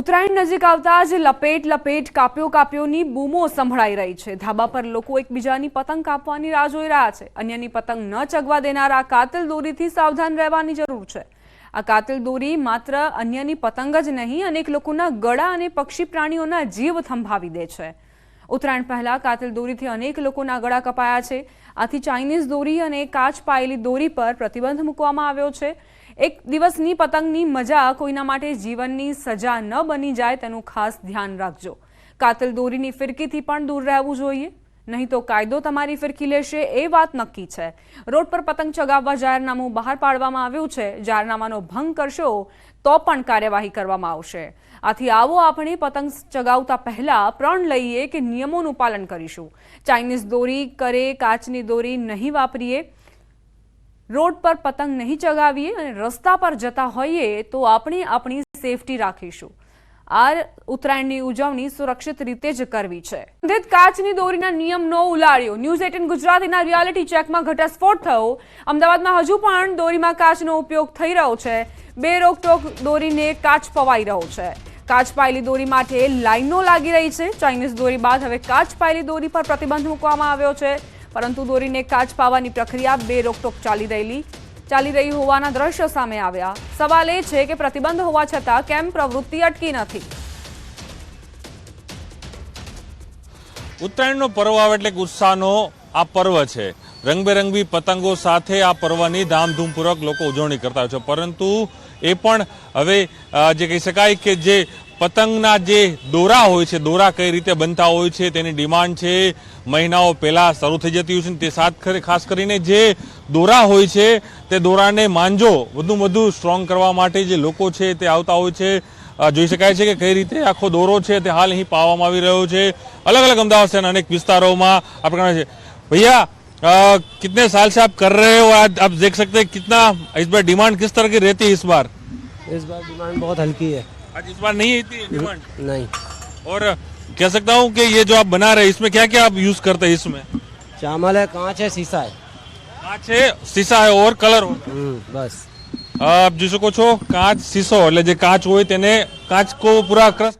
ઉત્તરાયણ નજીક આવતા જ લપેટ લપેટ કાપ્યો કાપ્યોની બૂમો સંભળાઈ રહી છે. ધાબા પર લોકો એકબીજાની પતંગ કાપવાની રાહ જોઈ રહ્યા છે. અન્યની પતંગ ન ચગવા દેનારા કાતિલ દોરીથી સાવધાન રહેવાની જરૂર છે. આ કાતિલ દોરી માત્ર અન્યની પતંગ જ નહીં, અનેક લોકોના ગળા અને પક્ષી પ્રાણીઓના જીવ થંભાવી દે છે. ઉત્તરાયણ પહેલા કાતિલ દોરીથી અનેક લોકોના ગળા કપાયા છે. આથી ચાઇનીઝ દોરી અને કાચ પાયેલી દોરી પર પ્રતિબંધ મૂકવામાં આવ્યો છે. એક દિવસની પતંગની મજા કોઈના માટે જીવનની સજા ન બની જાય તેનું ખાસ ધ્યાન રાખજો. કાતિલ દોરીની ફિરકીથી પણ દૂર રહેવું જોઈએ. નહીં તો કાયદો તમારી ફિરકી લેશે એ વાત નક્કી છે. રોડ પર પતંગ ચગાવવા જાહેરનામું બહાર પાડવામાં આવ્યું છે. જાહેરનામાનો ભંગ કરશો તો પણ કાર્યવાહી કરવામાં આવશે. આથી આવો આપણે પતંગ ચગાવતા પહેલા પ્રણ લઈએ કે નિયમોનું પાલન કરીશું. ચાઇનીઝ દોરી કરે, કાચની દોરી નહીં વાપરીએ. રોડ પર પતંગ નહીં ચગાવીએ અને રસ્તા પર જતા હોઈએ તો આપણે આપણી સેફટી રાખીશું. આ ઉત્તરાયણની ઉજવણી સુરક્ષિત રીતે જ કરવી છે. કાચની દોરીના નિયમનો ઉલાળ્યો. ન્યૂઝ એટીન ગુજરાતીના રિયાલિટી ચેકમાં ઘટસ્ફોટ થયો. અમદાવાદમાં હજુ પણ દોરીમાં કાચનો ઉપયોગ થઈ રહ્યો છે. બે રોકટોક દોરીને કાચ પવાઈ રહ્યો છે. કાચ પાયેલી દોરી માટે લાઈનો લાગી રહી છે. ચાઇનીઝ દોરી બાદ હવે કાચ પાયેલી દોરી પર પ્રતિબંધ મૂકવામાં આવ્યો છે. પરંતુ દોરીને કાચ પાવાની પ્રક્રિયા બે રોકટોક ચાલી રહેલી. ચાલી રહી હોવાના દ્રશ્યો સામે આવ્યા. સવાલ એ છે કે પ્રતિબંધ હોવા છતાં કેમ પ્રવૃત્તિ અટકી નથી? ઉત્તરાયણનો પર્વ આવે એટલે ઉત્સાહનો આ પર્વ છે. રંગબેરંગી પતંગો સાથે આ પર્વની ધામધૂમપૂર્વક લોકો ઉજવણી કરતા હોય છે. પરંતુ એ પણ હવે જે કહી શકાય કે જે પતંગના જે દોરા હોય છે દોરા કઈ રીતે બનતા હોય છે તેની ડિમાન્ડ છે મહિનાઓ પહેલા શરૂ થઈ જતી હોય છે તે સાથ ખરે- ખાસ કરીને જે દોરા હોય છે તે દોરાને માંજો વધુ વધુ સ્ટ્રોંગ કરવા માટે જે લોકો છે તે આવતા હોય છે અ, જોઈ શકાય છે કે કઈ રીતે આખો દોરો છે તે હાલ અહીં પાવામાં આવી રહ્યો છે अलग अलग अहमदाबाद से अनेक विस्तारों में आप करना है भैया अ, कितने साल से आप कर रहे हो आज आप देख सकते हैं कितना इस बार डिमांड किस तरह की रहती है इस बार इस बार डिमांड बहुत हल्की है आज इस बार नहीं थी डिमांड नहीं और कह सकता हूँ कि ये जो आप बना रहे हैं इसमें क्या क्या आप यूज करते हैं इसमें चावल है कांच है शीशा है कांच है शीशा है और कलर हो हम्म, बस આપ જોઈ શકો છો કાચ શીશો એટલે જે કાચ હોય તેને કાચ કો પૂરા ક્રશ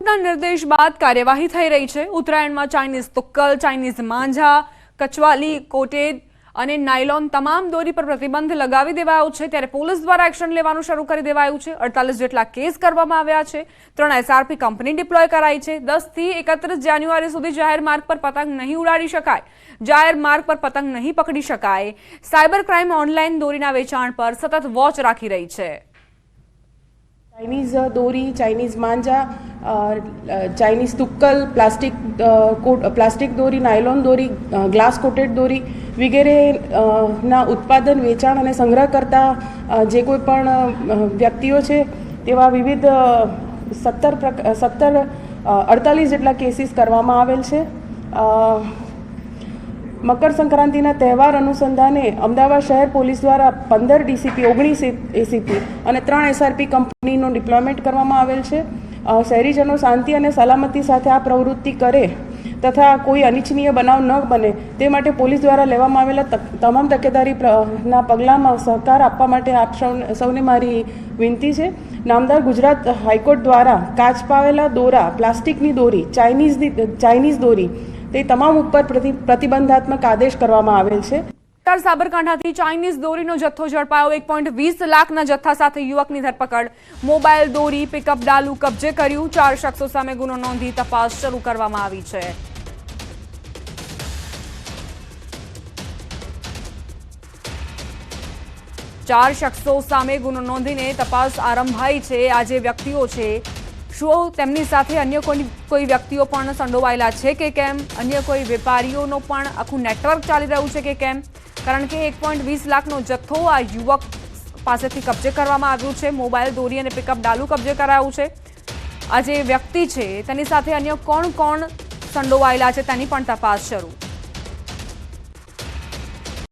ના નિર્દેશ બાદ કાર્યવાહી થઈ રહી છે ઉત્તરાયણમાં ચાઇનીઝ તુક્કલ ચાઇનીઝ માંઝા કચવાલી કોટેડ અને નાયલોન તમામ દોરી પર પ્રતિબંધ લગાવી દેવાયો છે. ત્યારે પોલીસ દ્વારા એક્શન લેવાનું શરૂ કરી દેવાયું છે. અડતાલીસ જેટલા કેસ કરવામાં આવ્યા છે. ત્રણ એસઆરપી કંપની ડિપ્લોય કરાઈ છે. દસથી એકત્રીસ જાન્યુઆરી સુધી જાહેર માર્ગ પર પતંગ નહીં ઉડાડી શકાય. જાહેર માર્ગ પર પતંગ નહીં પકડી શકાય. સાયબર ક્રાઇમ ઓનલાઈન દોરીના વેચાણ પર સતત વોચ રાખી રહી છે. ચાઇનીઝ દોરી ચાઇનીઝ માંજા ચાઇનીઝ તુક્કલ પ્લાસ્ટિક પ્લાસ્ટિક દોરી નાયલોન દોરી ગ્લાસ કોટેડ દોરી વગેરે ના ઉત્પાદન વેચાણ અને સંગ્રહ કરતા જે કોઈ પણ વ્યક્તિઓ છે તેવા વિવિધ સત્તર પ્રક સત્તર અડતાલીસ જેટલા કેસીસ કરવામાં આવેલ છે મકર સંક્રાંતિના તહેવાર અનુસંધાને અમદાવાદ શહેર પોલીસ દ્વારા પંદર ડીસીપી, ઓગણીસ એસીપી અને ત્રણ એસઆરપી કંપનીનું ડિપ્લોયમેન્ટ કરવામાં આવેલ છે. શહેરીજનો શાંતિ અને સલામતી સાથે આ પ્રવૃત્તિ કરે તથા કોઈ અનિચ્છનીય બનાવ ન બને તે માટે પોલીસ દ્વારા લેવામાં આવેલા તમામ તકેદારી ના પગલાંમાં સહકાર આપવા માટે આપ સૌને મારી વિનંતી છે. નામદાર ગુજરાત હાઈકોર્ટ દ્વારા કાચ પાવેલા દોરા, પ્લાસ્ટિકની દોરી, ચાઇનીઝની, ચાઇનીઝ દોરી તે તમામ ઉપર પ્રતિ પ્રતિબંધાત્મક આદેશ કરવામાં આવેલ છે. સાબરકાંઠાથી ચાઇનીઝ દોરીનો જથ્થો ઝડપાયો. એક પોઈન્ટ વીસ લાખના જથ્થા સાથે યુવકની ધરપકડ. મોબાઈલ દોરી પિકઅપ ડાલુ, કબજે કર્યું. ચાર શખ્સો સામે ગુનો નોંધી તપાસ શરૂ કરવામાં આવી છે. ચાર શખ્સો સામે ગુનો નોંધીને તપાસ આરંભાઈ છે. આ જે વ્યક્તિઓ છે શું તેમની સાથે અન્ય કોઈ કોઈ વ્યક્તિઓ પણ સંડોવાયેલા છે કે કેમ? અન્ય કોઈ વેપારીઓનો પણ આખું નેટવર્ક ચાલી રહ્યું છે કે કેમ? કારણ કે એક પોઈન્ટ વીસ લાખનો જથ્થો આ યુવક પાસેથી કબજે કરવામાં આવ્યું છે. મોબાઈલ દોરી અને પિકઅપ ડાલુ કબજે કરાયું છે. આ જે વ્યક્તિ છે, તેની સાથે અન્ય કોણ કોણ સંડોવાયેલા છે તેની પણ તપાસ શરૂ.